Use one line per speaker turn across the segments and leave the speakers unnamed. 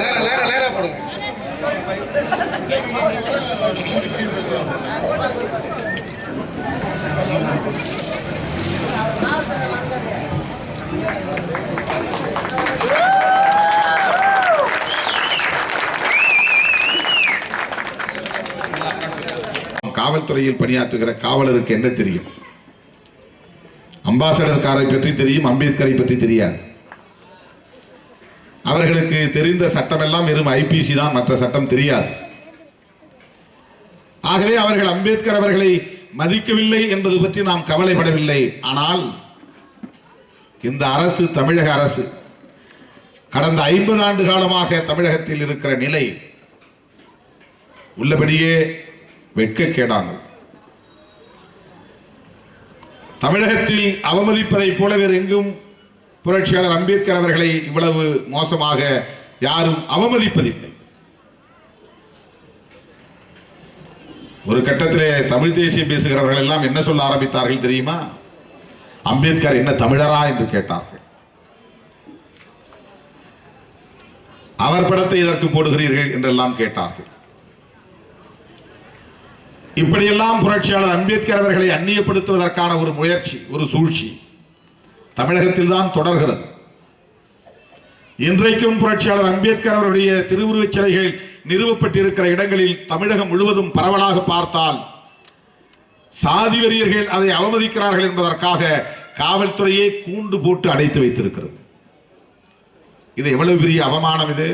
நேரம் நேரம் நேரம் போடுங்க.
காவல்துறையில் பணியாற்றுகிற காவலருக்கு என்ன தெரியும்? அம்பாசடர் காரை பற்றி தெரியும் அம்பேத்கரை பற்றி தெரியாது. அவர்களுக்கு தெரிந்த சட்டமெல்லாம் வெறும் ஐபிசி தான் மற்ற சட்டம் தெரியாது. ஆகவே அவர்கள் அம்பேத்கர் அவர்களை மதிக்கவில்லை என்பது பற்றி நாம் கவலைப்படவில்லை. ஆனால் இந்த அரசு தமிழக அரசு கடந்த ஐம்பது ஆண்டு காலமாக தமிழகத்தில் இருக்கிற நிலை உள்ளபடியே வெட்கக்கேடானது. தமிழகத்தில் அவமதிப்பதைப் போல வேறு எங்கும் புரட்சியாளர் அம்பேத்கர் அவர்களை இவ்வளவு மோசமாக யாரும் அவமதிப்பதில்லை. ஒரு கட்டத்திலே தமிழ் தேசியம் பேசுகிறவர்கள் எல்லாம் என்ன சொல்ல ஆரம்பித்தார்கள் தெரியுமா? அம்பேத்கர் என்ன தமிழரா என்று கேட்டார்கள். அவர் படத்தை இதற்கு போடுகிறீர்கள் என்றெல்லாம் கேட்டார்கள். இப்படியெல்லாம் புரட்சியாளர் அம்பேத்கர் அவர்களை அந்நியப்படுத்துவதற்கான ஒரு முயற்சி ஒரு சூழ்ச்சி. தமிழகத்தில் தான் தொடர்கிறது. இன்றைக்கும் புரட்சியாளர் அம்பேத்கர் அவருடைய திருவுருவச் சிலைகள் நிறுவப்பட்டிருக்கிற இடங்களில் தமிழகம் முழுவதும் பரவலாக பார்த்தால் சாதி வெறியர்கள் அதை அவமதிக்கிறார்கள் என்பதற்காக காவல்துறையே கூண்டு போட்டு அடைத்து வைத்திருக்கிறது. இது எவ்வளவு பெரிய அவமானம் இது?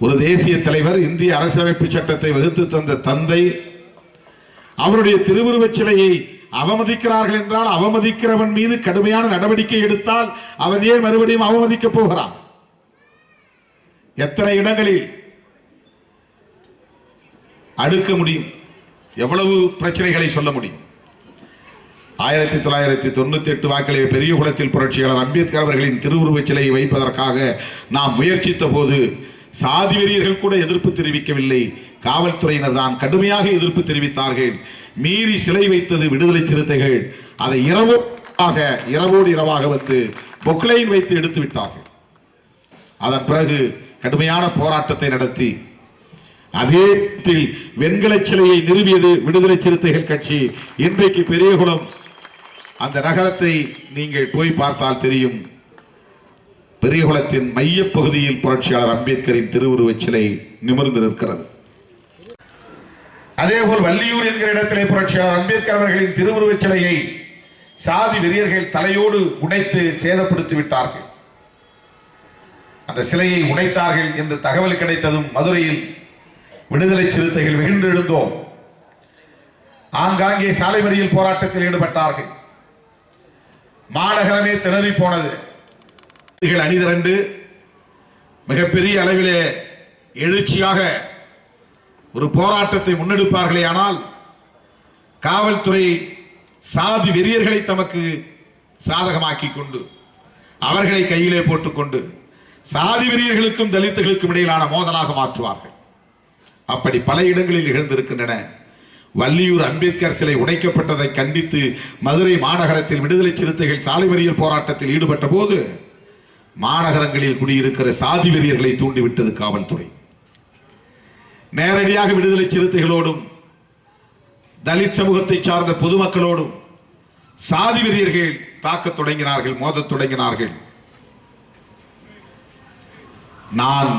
ஒரு தேசிய தலைவர் இந்திய அரசியலமைப்பு சட்டத்தை வகுத்து தந்த தந்தை அவருடைய திருவுருவச் சிலையை அவமதிக்கிறார்கள் என்றால் அவமதிக்கிறவன் மீது கடுமையான நடவடிக்கை எடுத்தால் அவன் ஏன் மறுபடியும் அவமதிக்கப் போகிறான்? எத்தனை இடங்களில் அடுக்க முடியும்? எவ்வளவு பிரச்சனைகளை சொல்ல முடியும்? ஆயிரத்தி தொள்ளாயிரத்தி தொண்ணூத்தி எட்டு வாக்கிலே பெரிய குளத்தில் புரட்சியாளர் அம்பேத்கர் அவர்களின் திருவுருவச் சிலையை வைப்பதற்காக நாம் முயற்சித்த போது சாதி வெறியர்கள் கூட எதிர்ப்பு தெரிவிக்கவில்லை. காவல்துறையினர் தான் கடுமையாக எதிர்ப்பு தெரிவித்தார்கள். மீறி சிலை வைத்தது விடுதலை சிறுத்தைகள். அதை இரவோடாக இரவோடு இரவாக வந்து பொக்லைன் வைத்து எடுத்து விட்டார்கள். அதன் பிறகு கடுமையான போராட்டத்தை நடத்தி அதே வெண்கல சிலையை நிறுவியது விடுதலை சிறுத்தைகள் கட்சி. இன்றைக்கு பெரியகுளம் அந்த நகரத்தை நீங்கள் போய் பார்த்தால் தெரியும். பெரியகுளத்தின் மையப் பகுதியில் புரட்சியாளர் அம்பேத்கரின் திருவுருவச் சிலை நிமிர்ந்து நிற்கிறது. அதேபோல் வள்ளியூர் என்கிற இடத்திலே புரட்சியாளர் அம்பேத்கர் அவர்களின் திருவுருவச் சிலையை சாதி வெறியர்கள் தலையோடு உடைத்து சேதப்படுத்தி விட்டார்கள். அந்த சிலையை உடைத்தார்கள் என்று தகவல் கிடைத்ததும் மதுரையில் விடுதலை சிறுத்தைகள் வெகுண்டு எழுந்தோம். ஆங்காங்கே சாலை மறியல் போராட்டத்தில் ஈடுபட்டார்கள். மாநகரமே திணறி போனது. அணிதிரண்டு மிகப்பெரிய அளவிலே எழுச்சியாக ஒரு போராட்டத்தை முன்னெடுப்பார்களே ஆனால் காவல்துறை சாதி வெறியர்களை தமக்கு சாதகமாக்கி கொண்டு அவர்களை கையிலே போட்டுக்கொண்டு சாதி வெறியர்களுக்கும் தலித்துகளுக்கும் இடையிலான மோதலாக மாற்றுவார்கள். அப்படி பல இடங்களில் நிகழ்ந்திருக்கின்றன. வள்ளியூர் அம்பேத்கர் சிலை உடைக்கப்பட்டதை கண்டித்து மதுரை மாநகரத்தில் விடுதலை சிறுத்தைகள் சாலை மறியல் போராட்டத்தில் ஈடுபட்ட போது மாநகரங்களில் குடியிருக்கிற சாதி வெறியர்களை தூண்டிவிட்டது காவல்துறை. நேரடியாக விடுதலை சிறுத்தைகளோடும் தலித் சமூகத்தை சார்ந்த பொதுமக்களோடும் சாதி வெறியர்கள் தாக்கத் தொடங்கினார்கள் மோதத் தொடங்கினார்கள். நான்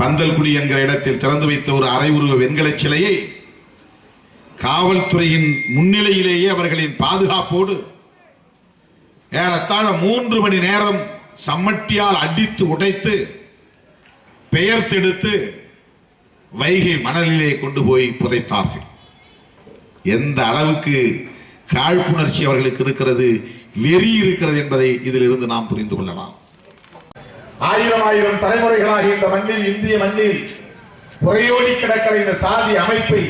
பந்தல்குடி என்கிற இடத்தில் திறந்து வைத்த ஒரு அரை உருவ வெண்கல சிலையை காவல்துறையின் முன்னிலையிலேயே அவர்களின் பாதுகாப்போடு ஏறத்தாழ மூன்று மணி நேரம் சம்மட்டியால் அடித்து உடைத்து பெயர்த்தெடுத்து வைகை மணலிலே கொண்டு போய் புதைத்தார்கள். எந்த அளவுக்கு காழ்ப்புணர்ச்சி அவர்களுக்கு இருக்கிறது வெறி இருக்கிறது என்பதை இதிலிருந்து நாம் புரிந்து கொள்ளலாம். ஆயிரம் ஆயிரம் தலைமுறைகளாக இந்த மண்ணில் இந்திய மண்ணில் புறையோடி கிடக்கிற இந்த சாதி அமைப்பை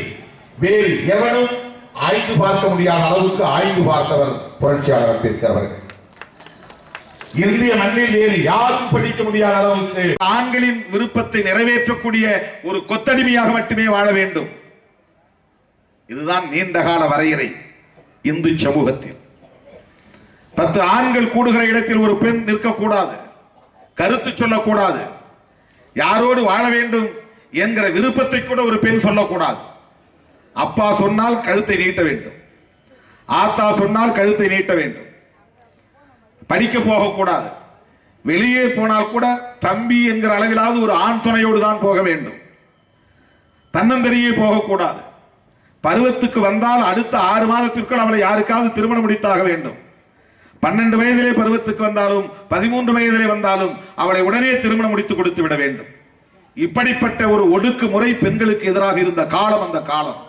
வேறு எவனும் ஆய்ந்து பார்க்க முடியாத அளவுக்கு ஆய்ந்து பார்த்தவர் புரட்சியாளர் அம்பேத்கர் அவர்கள். இந்திய மண்ணில் வேறு யாரும் படிக்க முடியாத அளவுக்கு ஆண்களின் விருப்பத்தை நிறைவேற்றக்கூடிய ஒரு கொத்தடிமையாக மட்டுமே வாழ வேண்டும். இதுதான் நீண்டகால வரையறை இந்து சமூகத்தில். பத்து ஆண்கள் கூடுகிற இடத்தில் ஒரு பெண் நிற்கக்கூடாது. கருத்து சொல்லக்கூடாது. யாரோடு வாழ வேண்டும் என்கிற விருப்பத்தை கூட ஒரு பெண் சொல்லக்கூடாது. அப்பா சொன்னால் கழுத்தை நீட்ட வேண்டும். ஆத்தா சொன்னால் கழுத்தை நீட்ட வேண்டும். படிக்க போகக்கூடாது. வெளியே போனால் கூட தம்பி என்கிற அளவிலாவது ஒரு ஆண் துணையோடு தான் போக வேண்டும். தன்னந்தனியே போகக்கூடாது. பருவத்துக்கு வந்தால் அடுத்த ஆறு மாதத்திற்குள் அவளை யாருக்காவது திருமணம் முடித்தாக வேண்டும். பன்னெண்டு வயதிலே பருவத்துக்கு வந்தாலும் பதிமூன்று வயதிலே வந்தாலும் அவளை உடனே திருமணம் முடித்து கொடுத்து விட வேண்டும். இப்படிப்பட்ட ஒரு ஒடுக்கு முறை பெண்களுக்கு எதிராக இருந்த காலம் அந்த காலம்.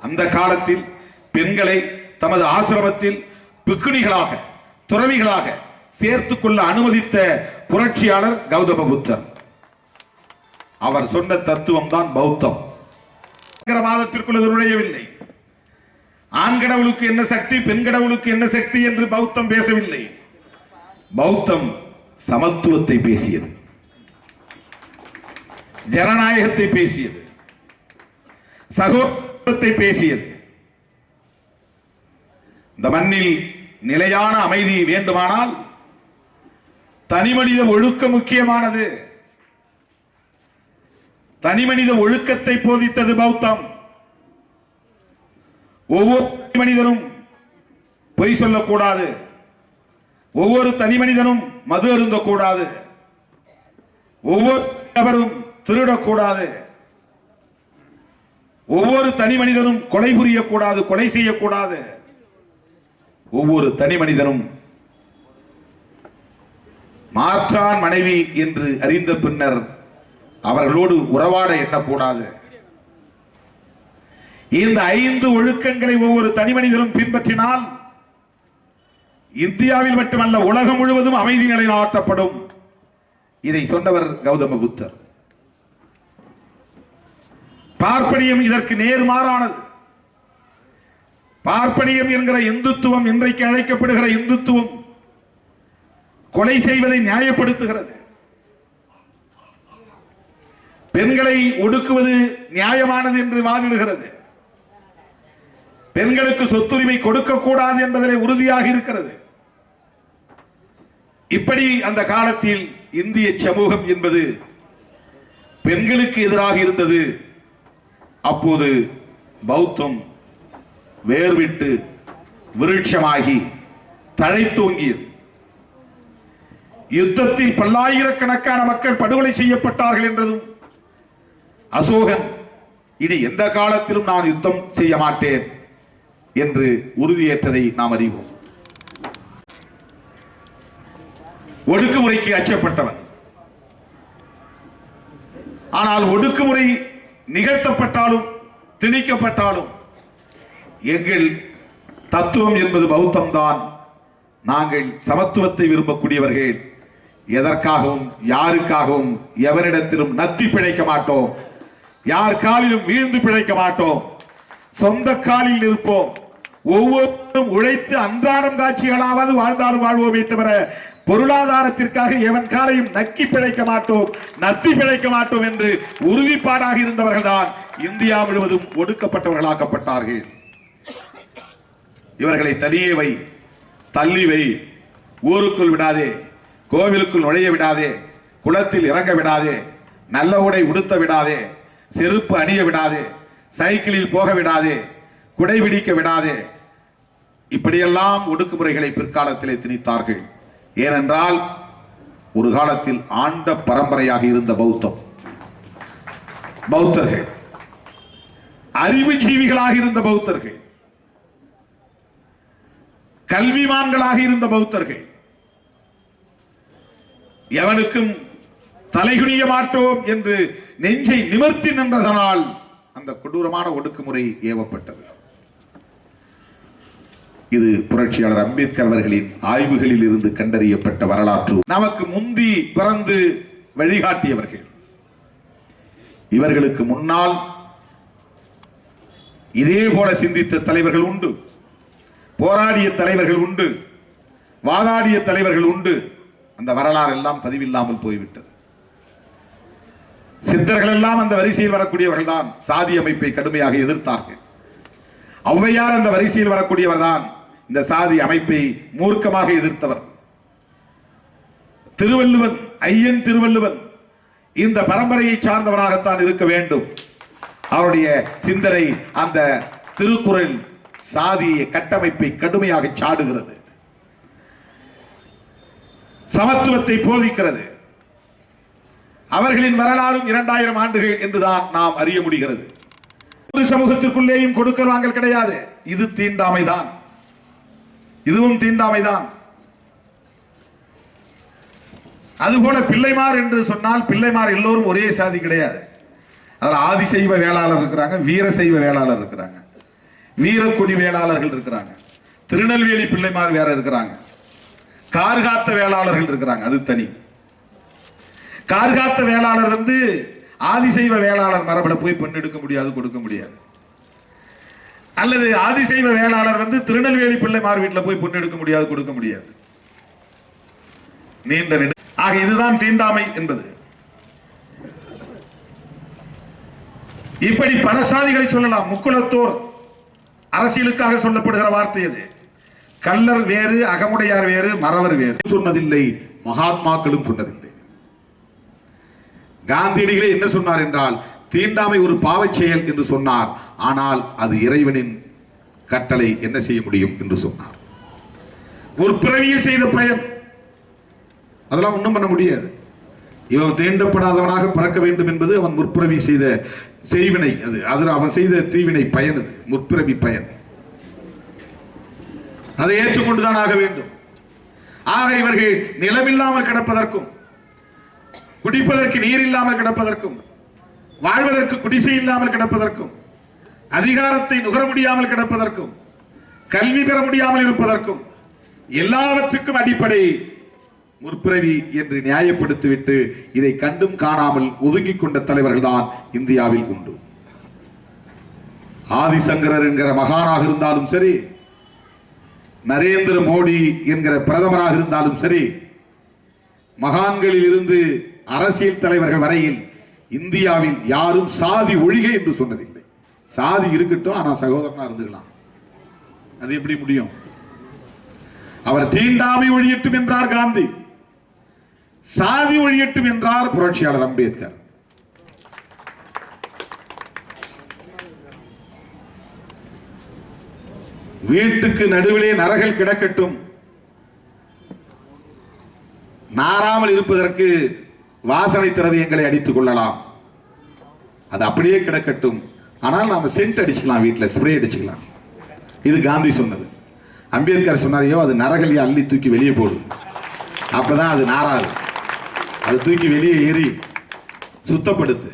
அந்த காலத்தில் பெண்களை தமது ஆசிரமத்தில் பிக்குணிகளாக துறவிகளாக சேர்த்துக் கொள்ள அனுமதித்த புரட்சியாளர் கௌதம புத்தர் அவர் சொன்ன தத்துவம் தான் பௌத்தம். மாதத்திற்குள் அது நுழையவில்லை. ஆண் கடவுளுக்கு என்ன சக்தி பெண் கடவுளுக்கு என்ன சக்தி என்று பௌத்தம் பேசவில்லை. பௌத்தம் சமத்துவத்தை பேசியது. ஜனநாயகத்தை பேசியது. சகோதரத்தை பேசியது. இந்த மண்ணில் நிலையான அமைதி வேண்டுமானால் தனிமனித ஒழுக்கம் முக்கியமானது. தனிமனித ஒழுக்கத்தை போதித்தது பௌத்தம். ஒவ்வொரு மனிதனும் பொய் சொல்லக்கூடாது. ஒவ்வொரு தனி மனிதனும் மது அருந்தக்கூடாது. ஒவ்வொரு நபரும் திருடக்கூடாது. ஒவ்வொரு தனி மனிதனும் கொலை புரியக்கூடாது கொலை செய்யக்கூடாது. ஒவ்வொரு தனி மனிதனும் மாற்றான் மனைவி என்று அறிந்த பின்னர் அவர்களோடு உறவாட எண்ணக்கூடாது. இந்த ஐந்து ஒழுக்கங்களை ஒவ்வொரு தனி மனிதனும் பின்பற்றினால் இந்தியாவில் மட்டுமல்ல உலகம் முழுவதும் அமைதி நிலைநாட்டப்படும். இதை சொன்னவர் கௌதம புத்தர். பார்ப்பனியம் இதற்கு நேர்மாறானது. பார்ப்பனியம் என்கிற இந்துத்துவம் இன்றைக்கு அழைக்கப்படுகிற இந்துத்துவம் கொலை செய்வதை நியாயப்படுத்துகிறது. பெண்களை ஒடுக்குவது நியாயமானது என்று வாதிடுகிறது. பெண்களுக்கு சொத்துரிமை கொடுக்கக்கூடாது என்பதிலே உறுதியாக இருக்கிறது. இப்படி அந்த காலத்தில் இந்திய சமூகம் என்பது பெண்களுக்கு எதிராக இருந்தது. அப்போது பௌத்தம் வேர்விட்டு விருட்சமாகி தழைத்தூங்கியது. யுத்தத்தில் பல்லாயிரக்கணக்கான மக்கள் படுகொலை செய்யப்பட்டார்கள் என்றதும் அசோகன் இனி எந்த காலத்திலும் நான் யுத்தம் செய்ய மாட்டேன் என்று உறுதியேற்றதை நாம் அறிவோம். ஒடுக்குமுறைக்கு அச்சப்பட்டவன். ஆனால் ஒடுக்குமுறை நிகழ்த்தப்பட்டாலும் திணிக்கப்பட்டாலும் எங்கள் தத்துவம் என்பது பௌத்தம் தான் நாங்கள் சமத்துவத்தை விரும்பக்கூடியவர்கள். எதற்காகவும் யாருக்காகவும் எவரிடத்திலும் நத்தி பிழைக்க மாட்டோம். யார் காலிலும் வீழ்ந்து பிழைக்க மாட்டோம். சொந்த காலில் இருப்போம் ஒவ்வொருவரும் உழைத்து அன்றாடம் காட்சிகளாவது வாழ்ந்தாலும் வாழ்வோமே தவிர பொருளாதாரத்திற்காக எவன் காலையும் நக்கி பிழைக்க மாட்டோம் நத்தி பிழைக்க மாட்டோம் என்று உறுதிப்பாடாக இருந்தவர்கள் தான் இந்தியா முழுவதும் ஒடுக்கப்பட்டவர்களாக்கப்பட்டார்கள். இவர்களை தனியே வை தள்ளி வை. ஊருக்குள் விடாதே கோவிலுக்குள் நுழைய விடாதே குளத்தில் இறங்க விடாதே நல்ல உடை உடுத்த விடாதே செருப்பு அணிய விடாதே சைக்கிளில் போக விடாதே குடை பிடிக்க விடாதே. இப்படியெல்லாம் ஒடுக்குமுறைகளை பிற்காலத்திலே திணித்தார்கள். ஏனென்றால் ஒரு காலத்தில் ஆண்ட பரம்பரையாக இருந்த பௌத்தம். பௌத்தர்கள். அறிவு ஜீவிகளாக இருந்த பௌத்தர்கள். கல்விமான்களாக இருந்த பௌத்தர்கள் எவனுக்கும் தலைகுனிய மாட்டோம் என்று நெஞ்சை நிமிர்த்தி நின்றதனால் அந்த கொடூரமான ஒடுக்குமுறை ஏவப்பட்டது. இது புரட்சியாளர் அம்பேத்கர் அவர்களின் ஆய்வுகளில் இருந்து கண்டறியப்பட்ட வரலாற்று. நமக்கு முந்தி பிறந்து வழிகாட்டியவர்கள். இவர்களுக்கு முன்னால் இதே போல சிந்தித்த தலைவர்கள் உண்டு. போராடிய தலைவர்கள் உண்டு வாதாடிய தலைவர்கள் உண்டு. அந்த வரலாறு எல்லாம் பதிவில்லாமல் போய்விட்டது. சித்தர்கள் எல்லாம் அந்த வரிசையில் வரக்கூடியவர்கள் தான் சாதி அமைப்பை கடுமையாக எதிர்த்தார்கள். ஔவையார் அந்த வரிசையில் வரக்கூடியவர் தான் இந்த சாதி அமைப்பை மூர்க்கமாக எதிர்த்தவர். திருவள்ளுவன் ஐயன் திருவள்ளுவன் இந்த பரம்பரையை சார்ந்தவராகத்தான் இருக்க வேண்டும். அவருடைய சிந்தனை அந்த திருக்குறள் சாதிய கட்டமைப்பை கடுமையாக சாடுகிறது. சமத்துவத்தை போதிக்கிறது. அவர்களின் வரலாறும் இரண்டாயிரம் ஆண்டுகள் என்றுதான் நாம் அறிய முடிகிறது. ஒரு சமூகத்திற்குள்ளேயும் கொடுக்க வாங்கல் கிடையாது. இது தீண்டாமைதான். இதுவும் தீண்டாமைதான். அதுபோல பிள்ளைமார் என்று சொன்னால் பிள்ளைமார் எல்லோரும் ஒரே சாதி கிடையாது. அதில் ஆதிசைவ வேளாளர் இருக்கிறாங்க வீரசைவ வேளாளர் இருக்கிறாங்க. வீரக்குடி வேளாளர்கள் இருக்கிறாங்க. திருநெல்வேலி பிள்ளைமார் வேற இருக்கிறாங்க. கார்காத்த வேளாளர்கள் இருக்கிறாங்க அது தனி. கார்காத்த வேளாளர் வந்து ஆதிசைவ வேளாளர் மரபுல போய் பெண் எடுக்க முடியாது கொடுக்க முடியாது. அல்லது ஆதிசைவ வேளாளர் வந்து திருநெல்வேலி பிள்ளைமார் வீட்டில் போய் பொண்ணு எடுக்க முடியாது கொடுக்க முடியாது. நீண்ட ஆக இதுதான் தீண்டாமை என்பது. இப்படி பல சாதிகளை சொல்லலாம். முக்குலத்தோர் அரசியலுக்காக சொல்லப்படுகிற வார்த்தை அது. கல்லர் வேறு அகமுடையார் வேறு மறவர் வேறு சொன்னதில்லை மகாத்மாக்களும் சொன்னதில்லை. காந்தியடிகளே என்ன சொன்னார் என்றால் தீண்டாமை ஒரு பாவச் செயல் என்று சொன்னார். ஆனால் அது இறைவனின் கட்டளை என்ன செய்ய முடியும் என்று சொன்னார். ஒரு பிறவியில் செய்த பயன். அதெல்லாம் ஒண்ணும் பண்ண முடியாது. இவன் தீண்டப்படாதவனாக பிறக்க வேண்டும் என்பது அவன் முற்பிறவி செய்த செய்வினை அது அது அவன் செய்த தீவினை பயன் அது முற்பிறவி பயன். அதை ஏற்றுக்கொண்டுதான் ஆக வேண்டும். ஆக இவர்கள் நிலமில்லாமல் கிடப்பதற்கும் குடிப்பதற்கு நீர் இல்லாமல் கிடப்பதற்கும் வாழ்வதற்கு குடிசை இல்லாமல் கிடப்பதற்கும் அதிகாரத்தை நுகர முடியாமல் கிடப்பதற்கும் கல்வி பெற முடியாமல் இருப்பதற்கும் எல்லாவற்றுக்கும் அடிப்படை முற்பிறவி என்று நியாயப்படுத்திவிட்டு இதை கண்டும் காணாமல் ஒதுங்கிக் கொண்ட தலைவர்கள் தான் இந்தியாவில் உண்டு. ஆதிசங்கரர் என்கிற மகானாக இருந்தாலும் சரி நரேந்திர மோடி என்கிற பிரதமராக இருந்தாலும் சரி மகான்களில் இருந்து அரசியல் தலைவர்கள் வரையில் இந்தியாவில் யாரும் சாதி ஒழிகை என்று சொன்னதில்லை. சாதி இருக்கட்டும் ஆனா சகோதரனா இருந்துக்கலாம். அது எப்படி முடியும்? அவர் தீண்டாமை ஒழியட்டும் என்றார் காந்தி. சாதி ஒழியட்டும் என்றார் புரட்சியாளர் அம்பேத்கர். வீட்டுக்கு நடுவிலே நரகள் கிடக்கட்டும். நாராமல் இருப்பதற்கு வாசனை திரவியங்களை அடித்துக் கொள்ளலாம். அது அப்படியே கிடக்கட்டும். ஆனால் நாம சென்ட் அடிச்சுக்கலாம் வீட்டில் ஸ்ப்ரே அடிச்சுக்கலாம். இது காந்தி சொன்னது. அம்பேத்கர் சொன்னாரையோ அது நரகலியை அள்ளி தூக்கி வெளியே போடும் அப்பதான் அது நாராது அது தூக்கி வெளியே ஏறி சுத்தப்படுத்து.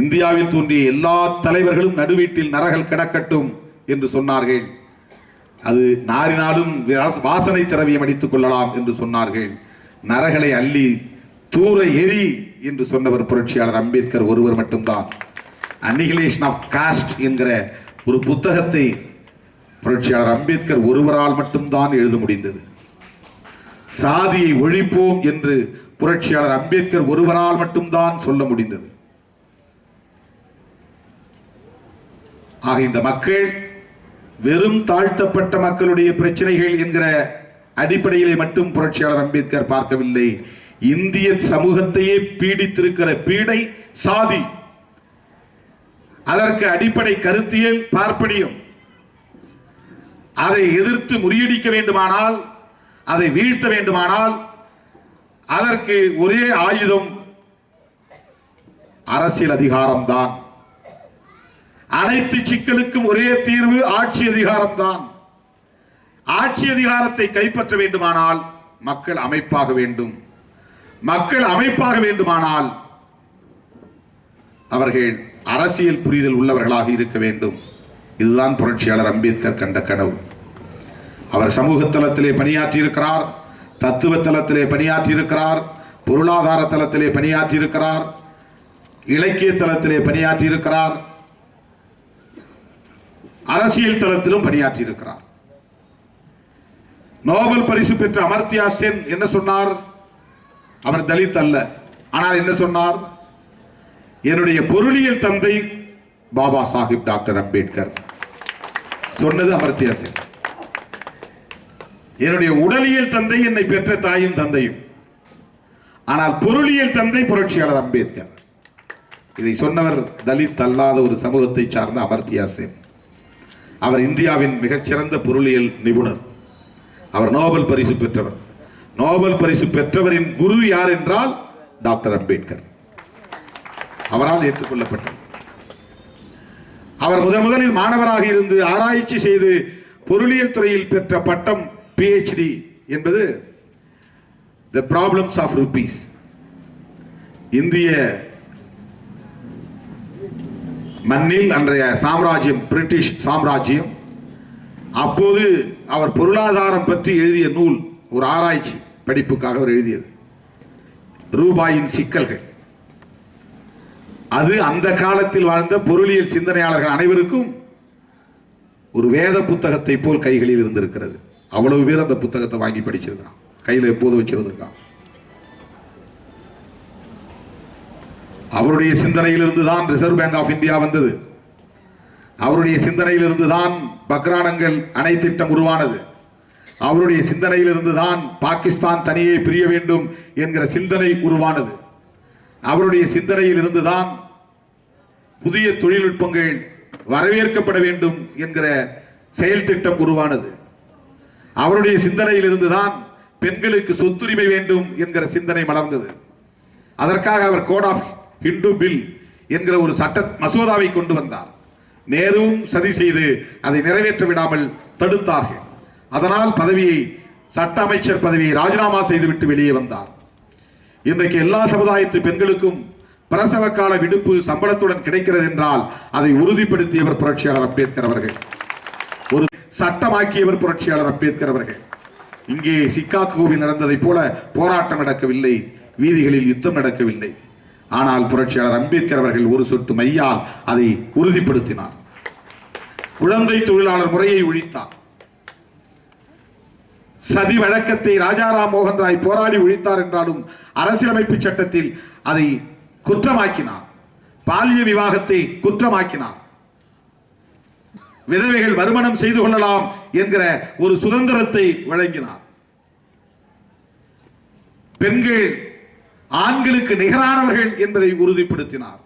இந்தியாவில் தோன்றிய எல்லா தலைவர்களும் நடுவீட்டில் நரகல் கிடக்கட்டும் என்று சொன்னார்கள். அது நாரினாலும் வாசனை திரவியம் அடித்துக் கொள்ளலாம் என்று சொன்னார்கள். நரகளை அள்ளி தூர எரி என்று சொன்னவர் புரட்சியாளர் அம்பேத்கர் ஒருவர் மட்டும்தான். அன்னிகிலேஷன் ஆஃப் காஸ்ட் என்கிற ஒரு புத்தகத்தை புரட்சியாளர் அம்பேத்கர் ஒருவரால் மட்டும்தான் எழுத முடிந்தது. சாதியை ஒழிப்போம் என்று புரட்சியாளர் அம்பேத்கர் ஒருவரால் மட்டும்தான் சொல்ல முடிந்தது. ஆக இந்த மக்கள் வெறும் தாழ்த்தப்பட்ட மக்களுடைய பிரச்சனைகள் என்கிற அடிப்படையிலே மட்டும் புரட்சியாளர் அம்பேத்கர் பார்க்கவில்லை. இந்திய சமூகத்தையே பீடித்திருக்கிற பீடை சாதி. அதற்கு அடிப்படை கருத்தியல் பார்ப்பனியம். அதை எதிர்த்து முறியடிக்க வேண்டுமானால் அதை வீழ்த்த வேண்டுமானால் அதற்கு ஒரே ஆயுதம் அரசியல் அதிகாரம்தான். அனைத்து சிக்கலுக்கும் ஒரே தீர்வு ஆட்சி அதிகாரம்தான். ஆட்சி அதிகாரத்தை கைப்பற்ற வேண்டுமானால் மக்கள் அமைப்பாக வேண்டும். மக்கள் அமைப்பாக வேண்டுமானால் அவர்கள் அரசியல் புரிதல் உள்ளவர்களாக இருக்க வேண்டும். இதுதான் புரட்சியாளர் அம்பேத்கர் கண்ட கனவு. அவர் சமூக தளத்திலே பணியாற்றி இருக்கிறார் தத்துவ தளத்திலே பணியாற்றி இருக்கிறார் பொருளாதார தளத்திலே பணியாற்றி இருக்கிறார் இலக்கிய தளத்திலே பணியாற்றி இருக்கிறார் அரசியல் தளத்திலும் பணியாற்றி இருக்கிறார் நோபல் பரிசு பெற்ற அமர்த்தியா சென் என்ன சொன்னார்? அவர் தலித் அல்ல. ஆனால் என்ன சொன்னார்? என்னுடைய பொருளியல் தந்தை பாபா சாஹிப் டாக்டர் அம்பேத்கர் சொன்னது அமர்த்தியா சென். என்னுடைய உடலியல் தந்தை என்னை பெற்ற தாயும் தந்தையும். ஆனால் பொருளியல் தந்தை புரட்சியாளர் அம்பேத்கர். இதை சொன்னவர் தலித் அல்லாத ஒரு சமூகத்தை சார்ந்த அமர்த்தியா சென். அவர் இந்தியாவின் மிகச்சிறந்த பொருளியல் நிபுணர். அவர் நோபல் பரிசு பெற்றவர். நோபல் பரிசு பெற்றவரின் குரு யார் என்றால் டாக்டர் அம்பேத்கர். அவரால் ஏற்றுக்கொள்ளப்பட்டார் அவர் முதன் முதலில் மாணவராக இருந்து ஆராய்ச்சி செய்து பொருளியல் துறையில் பெற்ற பட்டம் பிஹெச்டி என்பது த ப்ராப்ளம்ஸ் ஆஃப் ருபீஸ் இந்திய மண்ணில் அன்றைய சாம்ராஜ்யம் பிரிட்டிஷ் சாம்ராஜ்யம். அப்போது அவர் பொருளாதாரம் பற்றி எழுதிய நூல் ஒரு ஆராய்ச்சி படிப்புக்காக அவர் எழுதியது. ரூபாயின் சிக்கல்கள். அது அந்த காலத்தில் வாழ்ந்த பொருளியல் சிந்தனையாளர்கள் அனைவருக்கும் ஒரு வேத புத்தகத்தை போல் கைகளில் இருந்திருக்கிறது. அவ்வளவு பேர் அந்த புத்தகத்தை வாங்கி படிச்சிருக்கான் கையில் எப்போது வச்சிருந்திருக்கான் அவருடைய சிந்தனையிலிருந்து தான் ரிசர்வ் பேங்க் ஆஃப் இந்தியா வந்தது. அவருடைய சிந்தனையிலிருந்து தான் பக்ரானங்கள் அணை திட்டம் உருவானது. அவருடைய சிந்தனையிலிருந்து தான் பாகிஸ்தான் தனியே பிரிய வேண்டும் என்கிற சிந்தனை உருவானது. அவருடைய சிந்தனையிலிருந்து தான் புதிய தொழில்நுட்பங்கள் வரவேற்கப்பட வேண்டும் என்கிற செயல் திட்டம் உருவானது. அவருடைய சிந்தனையில் இருந்துதான் பெண்களுக்கு சொத்துரிமை வேண்டும் என்கிற சிந்தனை மலர்ந்தது. அதற்காக அவர் கோட் ஆஃப் ஹிந்து பில் என்கிற ஒரு சட்ட மசோதாவை கொண்டு வந்தார். நேரும் சதி செய்து அதை நிறைவேற்ற விடாமல் தடுத்தார்கள். அதனால் பதவியை சட்ட அமைச்சர் பதவியை ராஜினாமா செய்துவிட்டு வெளியே வந்தார். இன்றைக்கு எல்லா சமுதாயத்து பெண்களுக்கும் பிரசவ கால விடுப்பு சம்பளத்துடன் கிடைக்கிறது என்றால் அதை உறுதிப்படுத்தியவர் புரட்சியாளர் அம்பேத்கர் அவர்கள். ஒரு சட்டமாக்கியவர் புரட்சியாளர் அம்பேத்கர் அவர்கள். இங்கே சிக்காகோவில் நடந்ததைப் போல போராட்டம் நடக்கவில்லை வீதிகளில் யுத்தம் நடக்கவில்லை. ஆனால் புரட்சியாளர் அம்பேத்கர் அவர்கள் ஒரு சொட்டு மையால் அதை உறுதிப்படுத்தினார். குழந்தை தொழிலாளர் முறையை ஒழித்தார். சதி வழக்கத்தை ராஜாராம் மோகன் ராய் போராடி ஒழித்தார் என்றாலும் அரசியலமைப்பு சட்டத்தில் அதை குற்றமாக்கினார். பாலிய விவாகத்தை குற்றமாக்கினார். விதவைகள் வருமணம் செய்து கொள்ளலாம் என்கிற ஒரு சுதந்திரத்தை வழங்கினார். பெண்கள் ஆண்களுக்கு நிகரானவர்கள் என்பதை உறுதிப்படுத்தினார்.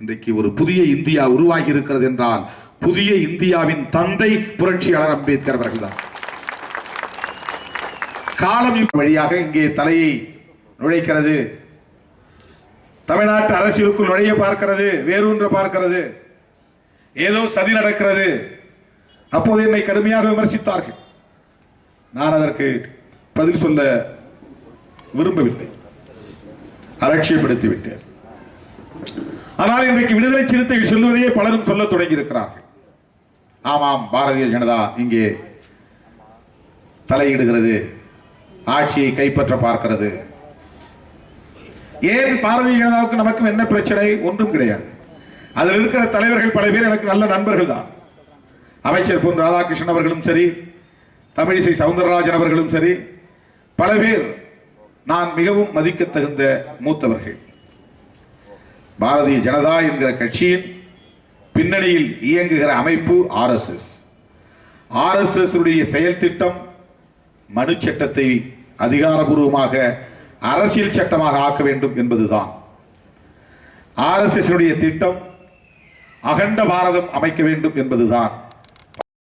இன்றைக்கு ஒரு புதிய இந்தியா உருவாகி இருக்கிறது என்றால் புதிய இந்தியாவின் தந்தை புரட்சியாளர் அம்பேத்கர் அவர்கள்தான் காலம் வழியாக இங்கே தலையை நுழைக்கிறது. தமிழ்நாட்டு அரசியலுக்குள் நுழைய பார்க்கிறது வேரூன்ற பார்க்கிறது. ஏதோ சதி நடக்கிறது. அப்போது என்னை கடுமையாக விமர்சித்தார்கள். நான் அதற்கு பதில் சொல்ல விரும்பவில்லை. அலட்சியப்படுத்தி விட்டேன் ஆனால் இன்றைக்கு விடுதலை சிறுத்தைகள் சொல்வதையே பலரும் சொல்ல தொடங்கி இருக்கிறார்கள் ஆமாம் பாரதிய ஜனதா இங்கே தலையிடுகிறது. ஆட்சியை கைப்பற்ற பார்க்கிறது. ஏன் பாரதிய ஜனதாவுக்கு நமக்கும் என்ன பிரச்சனை? ஒன்றும் கிடையாது. அதில் இருக்கிற தலைவர்கள் பல பேர் எனக்கு நல்ல நண்பர்கள் தான். அமைச்சர் பொன் ராதாகிருஷ்ணன் அவர்களும் சரி தமிழிசை சவுந்தரராஜன் அவர்களும் சரி பல பேர் நான் மிகவும் மதிக்க தகுந்த மூத்தவர்கள். பாரதிய ஜனதா என்கிற கட்சியின் பின்னணியில் இயங்குகிற அமைப்பு ஆர்எஸ்எஸ். ஆர்எஸ்எஸ் உடைய செயல் திட்டம் மனு சட்டத்தை அதிகாரபூர்வமாக அரசியல் சட்டமாக ஆக்க வேண்டும் என்பதுதான். ஆர்எஸ்எஸ் திட்டம் அகண்ட பாரதம் அமைக்க வேண்டும் என்பதுதான்.